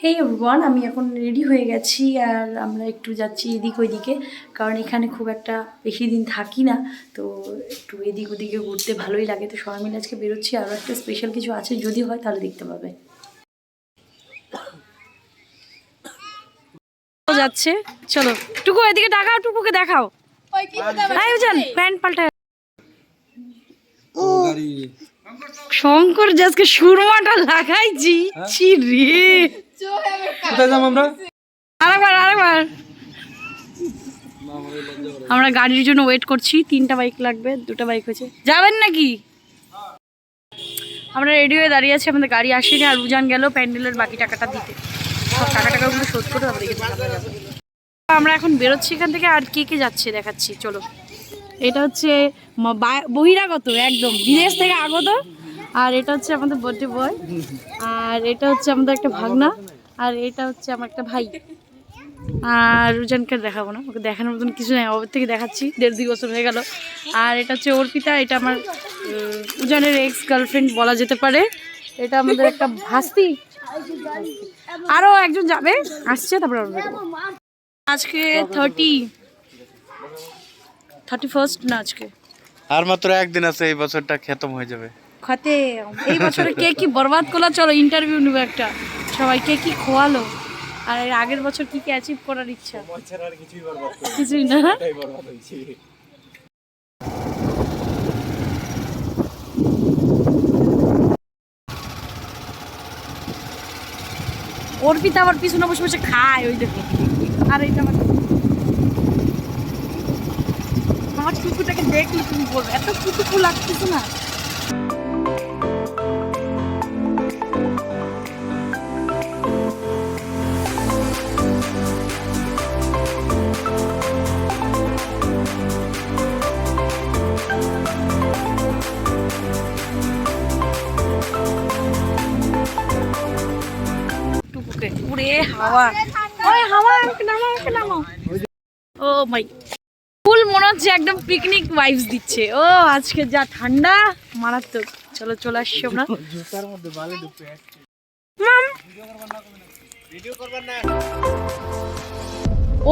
হে everyone আমি এখন ready হয়ে গেছি আর আমরা একটু যাচ্ছি এদিক ওইদিকে। কারণ এখানে খুব একটা বেশি দিন থাকি না তো একটু এদিক ওদিকে ঘুরতে ভালোই লাগে। তো সবাই মিলে আজকে বেরোচ্ছি। আরও একটা স্পেশাল কিছু আছে যদি হয় তাহলে দেখতে পাবে। যাচ্ছে। চলো টুকু এদিকে দেখাও টুকুকে দেখাও। হ্যাঁ জান প্যান্ট পাল্টা শঙ্কর যে আজকে সুরমাটা লাগাইছি ছি রে। আমরা? আমরা গাড়ির জন্য ওয়েট করছি। তিনটা বাইক লাগবে, দুটো বাইক হয়েছে। যাবেন নাকি? আমরা রেডি হয়ে দাঁড়িয়ে আছি, আমাদের গাড়ি আসেনি, আর উজান গেল প্যান্ডেলের বাকি টাকাটা দিতে। সব টাকা টাকাগুলো শোধ করে আমরা এখন বেরোচ্ছি এখান থেকে, আর কে কে যাচ্ছে দেখাচ্ছি, চলো। এটা হচ্ছে বহিরাগত, একদম। বিদেশ থেকে আগত আর এটা হচ্ছে আমাদের বার্থডে বয়। আর এটা হচ্ছে আমাদের একটা ভাগনা। আর এটা হচ্ছে আমার একটা ভাই। আর রুজানকে দেখাবো না। ওকে দেখানোর মতন কিছু নেই। ওর থেকে দেখাচ্ছি। দেড় দুই বছর হয়ে গেল। আর এটা হচ্ছে অর্পিতা। এটা আমার রুজানের এক্স গার্লফ্রেন্ড বলা যেতে পারে। এটা আমাদের একটা ভাস্তি। আরও একজন যাবে। আসছে তারপরে আজকে থার্টি থার্টি ফার্স্ট না আজকে? আর মাত্র একদিন আছে এই বছরটা খতম হয়ে যাবে। খাতে। এই বছরে কে কি বরবাদ করল? চলো ইন্টারভিউ নেব একটা। সবাই কে কি খোয়ালো? আর এর আগের বছর কি কি অ্যাচিভ করার ইচ্ছা? কিছুই না। অর্পিতা আবার পিছনে বসে বসে খায় ওই দেখো। আর এইটা আমার আমার কুকুরটাকে দেখলে তুমি বলবে এত কুকুর লাগতেছে না। উড়ে ওই হাওয়া আমাকে নামাও আমাকে নামাও ও মাই। ফুল মনে হচ্ছে একদম পিকনিক ভাইবস দিচ্ছে। ও আজকে যা ঠান্ডা মারাত্মক। চলো চলে আসছি আমরা। মাম।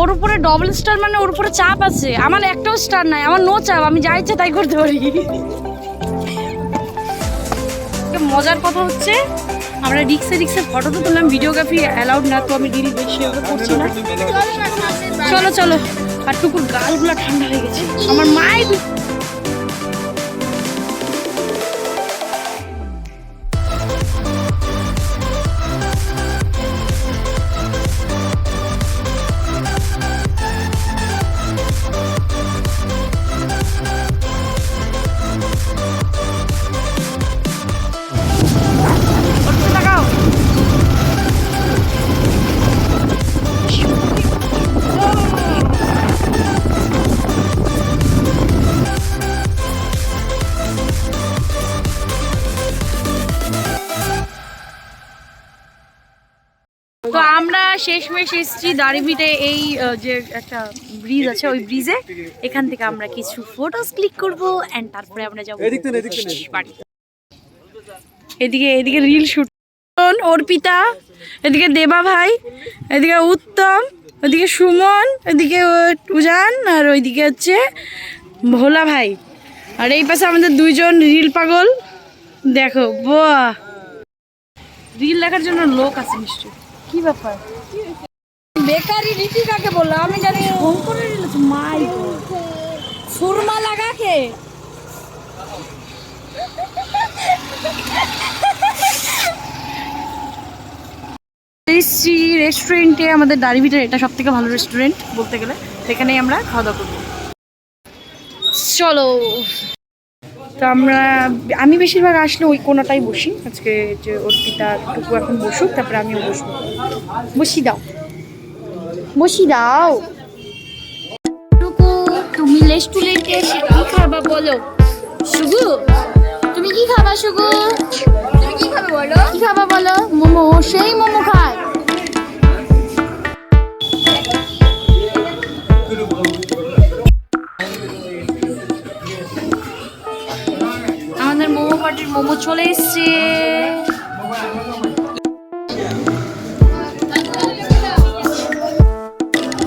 ওর উপরে ডবল স্টার মানে ওর উপরে চাপ আছে। আমার একটাও স্টার নাই আমার নো চাপ আমি যা ইচ্ছা তাই করতে পারি। মজার কথা হচ্ছে আমরা রিক্সে রিক্সে ফটো তো তুললাম ভিডিওগ্রাফি অ্যালাউড না, তো আমি বেশি ওটা করছি না। চলো চলো, আর টুকুর গালগুলো ঠান্ডা হয়ে গেছে। আমার মাই শেষমেশ এসেছি দাঁড়িভিটে এই যে একটা ব্রিজ আছে ওই ব্রিজে। এখান থেকে আমরা কিছু ফটোস ক্লিক করব এন্ড তারপরে আমরা যাব বাড়ি এদিকে এদিকে রিল শুট অর্পিতা এদিকে দেবা ভাই এদিকে উত্তম এদিকে সুমন এদিকে উজান আর ওইদিকে হচ্ছে ভোলা ভাই। আর এই পাশে আমাদের দুইজন রিল পাগল। দেখো বাহ! রিল দেখার জন্য লোক আছে নিশ্চয় কি ব্যাপার? বেকারি রীতি কাকে বলল আমি জানি রিল মাই সুরমা লাগাকে। এসছি রেস্টুরেন্টে আমাদের দাড়িভিটার এটা সব থেকে ভালো রেস্টুরেন্ট বলতে গেলে। তো এখানেই আমরা খাওয়া দাওয়া করব। চলো। তো আমরা আমি বেশিরভাগ আসলে ওই কোনাটাই বসি। আজকে যে অর্পিতা টুকু এখন বসুক তারপরে আমিও বসবো। বসি দাও। বসি দাও। টুকু তুমি রেস্টুরেন্টে এসে কি খাবা বলো? শুগু তুমি কি খাবা শুগু তুমি কি খাবে বলো? কি খাবা বলো? মোমো সেই মোমো খায় মোমো চলে এসছে।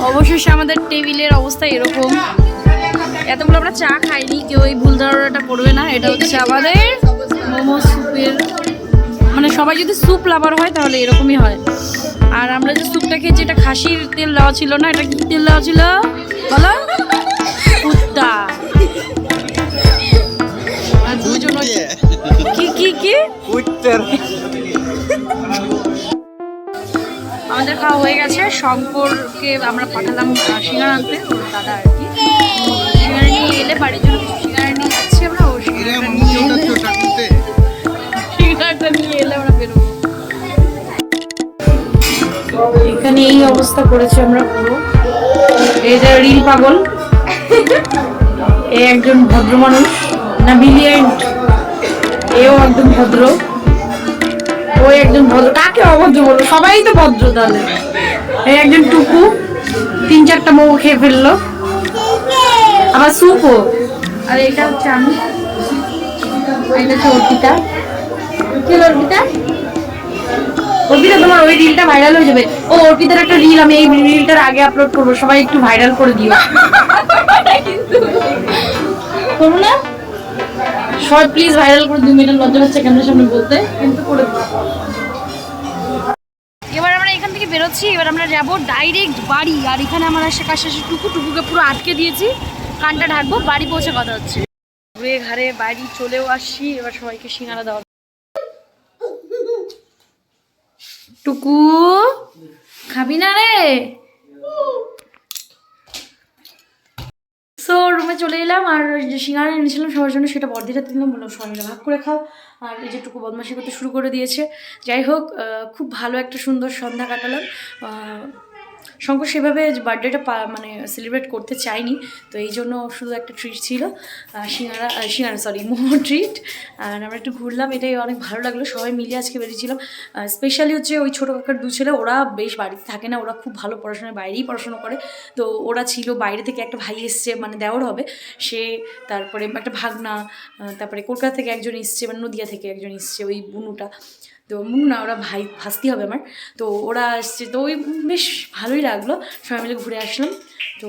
অবশেষে আমাদের টেবিলের অবস্থা এরকম। এতগুলো আমরা চা খাইনি, কেউ এই ভুল ধারণাটা পড়বে না। এটা হচ্ছে আমাদের মোমো স্যুপের মানে সবাই যদি স্যুপ লাভার হয় তাহলে এরকমই হয়। আর আমরা যে স্যুপটা খেয়েছি, এটা খাসির তেল দেওয়া ছিল না? এটা কি তেল দেওয়া ছিল? বলো। কুত্তা হচ্ছে- কি কি কি? আমাদের খাওয়া হয়ে গেছে। শঙ্করকে আমরা পাঠালাম সিঙ্গার আনতে। ওর দাদা আর কি। সিঙ্গারা নিয়ে এলে বাড়ির জন্য সিঙ্গারা নিয়ে যাচ্ছি আমরা। ও সিঙ্গারাটা নিয়ে এলে আমরা বেরোবো। এখানে এই অবস্থা করেছে আমরা পুরো। এই যে রিল পাগল। এ একজন ভদ্র মানুষ না বিলিয়েন্ট এও একজন ভদ্র। ও একজন ভদ্র। কাকে অভদ্র বলব? সবাই তো ভদ্র তাহলে। এই একজন টুকু তিন চারটা মোমো খেয়ে ফেলল। আবার সুপও আর এটা হচ্ছে আমি। এটা হচ্ছে অর্পিতা। কি অর্পিতা? অর্পিতা তোমার ওই রিলটা ভাইরাল হয়ে যাবে। ও অর্পিতার একটা রিল আমি এই রিলটার আগে আপলোড করব। সবাই একটু ভাইরাল করে দিও। করব না? সবাই প্লিজ ভাইরাল করে দিও মেয়েটা লজ্জা হচ্ছে ক্যামেরার সামনে বলতে। কিন্তু করে এবার আমরা এখান থেকে বেরোচ্ছি এবার আমরা যাব ডাইরেক্ট বাড়ি আর এখানে আমার আসে কাছে আসে টুকু টুকুকে পুরো আটকে দিয়েছি কানটা ঢাকবো বাড়ি পৌঁছে কথা হচ্ছে। ঘুরে ঘাড়ে বাড়ি চলেও আসছি এবার সবাইকে সিঙ্গারা দেওয়া টুকু খাবি না রে? সো রুমে চলে এলাম আর যে সিঙ্গারা এনেছিলাম, সবার জন্য সেটা বর্দিটা দিলাম, বললাম সবাই মিলে ভাগ করে খাও। আর এই যেটুকু বদমাশি করতে শুরু করে দিয়েছে। যাই হোক খুব ভালো একটা সুন্দর সন্ধ্যা কাটালাম। শঙ্কর সেভাবে বার্থডেটা মানে সেলিব্রেট করতে চাইনি তো এই জন্য শুধু একটা ট্রিট ছিল সিঙ্গারা সিঙ্গারা সরি মোমো ট্রিট আর আমরা একটু ঘুরলাম, এটাই অনেক ভালো লাগল, সবাই মিলে আজকে বেরিয়েছিলাম স্পেশালি হচ্ছে ওই ছোটো কাকার দু ছেলে, ওরা বেশ বাড়িতে থাকে না, ওরা খুব ভালো পড়াশোনায় বাইরেই পড়াশোনা করে, তো ওরা ছিল বাইরে থেকে একটা ভাই এসছে মানে দেওয়ার হবে, সে তারপরে একটা ভাগনা তারপরে কলকাতা থেকে একজন এসছে মানে নদিয়া থেকে একজন এসছে, ওই বুনুটা তো মুন না ওরা ভাই, ভাস্তি হবে আমার। তো ওরা আসছে, তো ওই বেশ ভালোই লাগল। সবাই মিলে ঘুরে আসলাম। তো